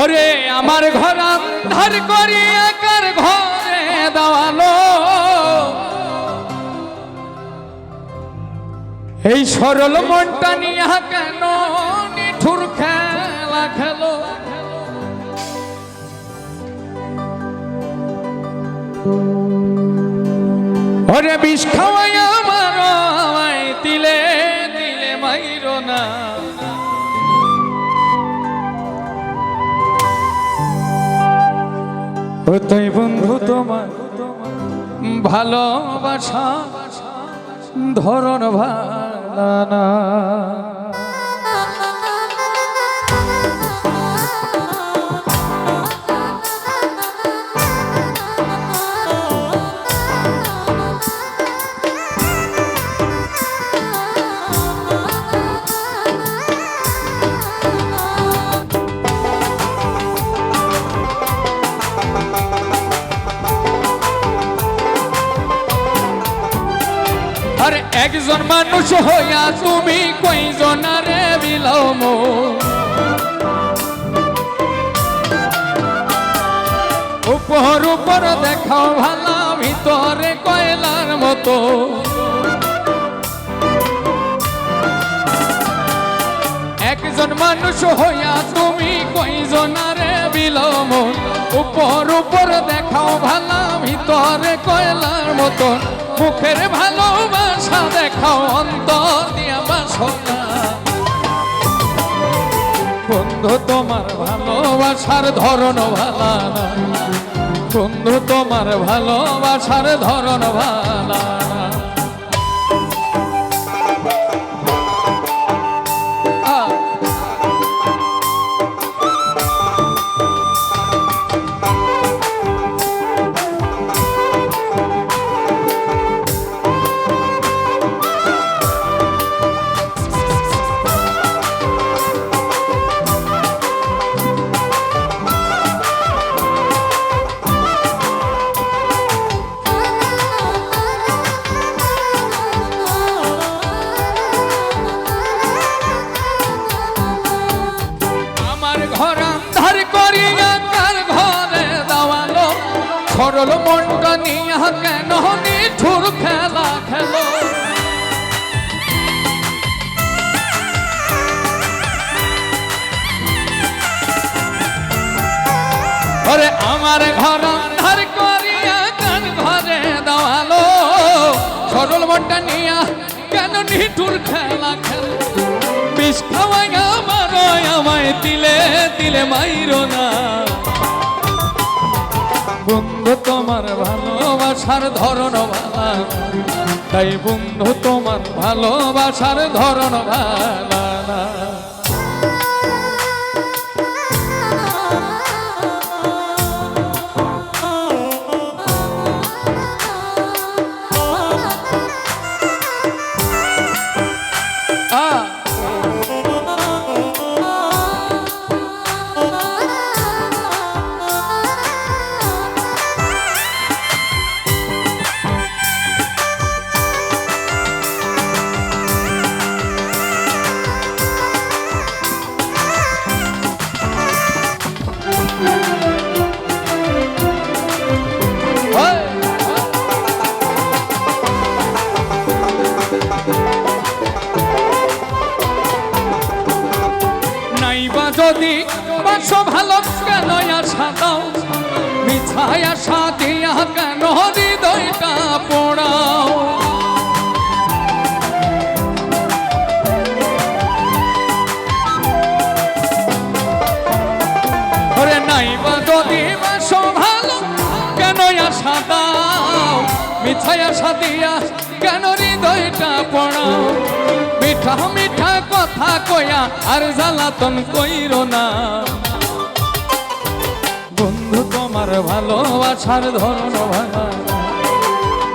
ওরে আমার ঘর ধার করি একার ঘরে দেওয়ালো। এই সরল মনটা নিয়ে কেন নিঠুর খেলা খেলো? ওরে বিষ খাওয়াই তাই বন্ধু তোমার ভালোবাসা ধরন ভালানা আর একজন মানুষ হইয়া তুমি কইজনারে বিলাম উপর উপর দেখাও ভালা ভিতরে কয়লার মতো একজন মানুষ হইয়া তুমি কইজনারে বিলাম উপর উপর দেখাও ভালা ভিতরে কয়লার মতো মুখের ভালোবাসা দেখাও অন্তর দিয়া বাসনা বন্ধু, তোমার ভালোবাসার ধরন ভালা না। বন্ধু, তোমার ভালোবাসার ধরন ভালা না। আমার ঘর আন্ধার করিয়া কার ঘরে দেওয়ালো। সরল মনটা নিয়া কেন নিঠুর খেলা খেল? বিষ খাওয়াই আমার, আমায় দিলে দিলে মাইরো না। বন্ধু তোমার ভালোবাসার ধরন ভালা তাই বন্ধু তোমার ভালোবাসার ধরন ভালা না। যদি বাসো ভালো কেন আশা দাও? মিছায় আশা দিয়া কেন হৃদয়টা পোড়াও? ওরে নাইবা যদি বাসো ভালো কেন আশা দাও? মিছায় আশা দিয়া কেন হৃদয়টা পড়াও? মিঠা মিঠা কথা কয়া, আর জ্বালাতন কইর না। বন্ধু, তোমার ভালোবাসার ধরন ভালা।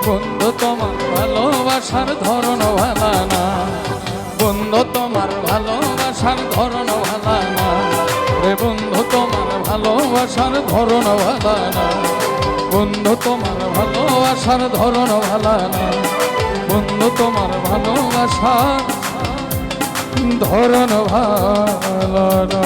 বন্ধু, তোমার ভালোবাসার ধরন ভালা না। বন্ধু, তোমার ভালোবাসার ধরন ভালা না। রে বন্ধু, তোমার ভালোবাসার ধরন ভালা না। বন্ধু, তোমার ভালোবাসার ধরন ভালা না। বন্ধু, তোমার ভালোবাসার ধরন ভালো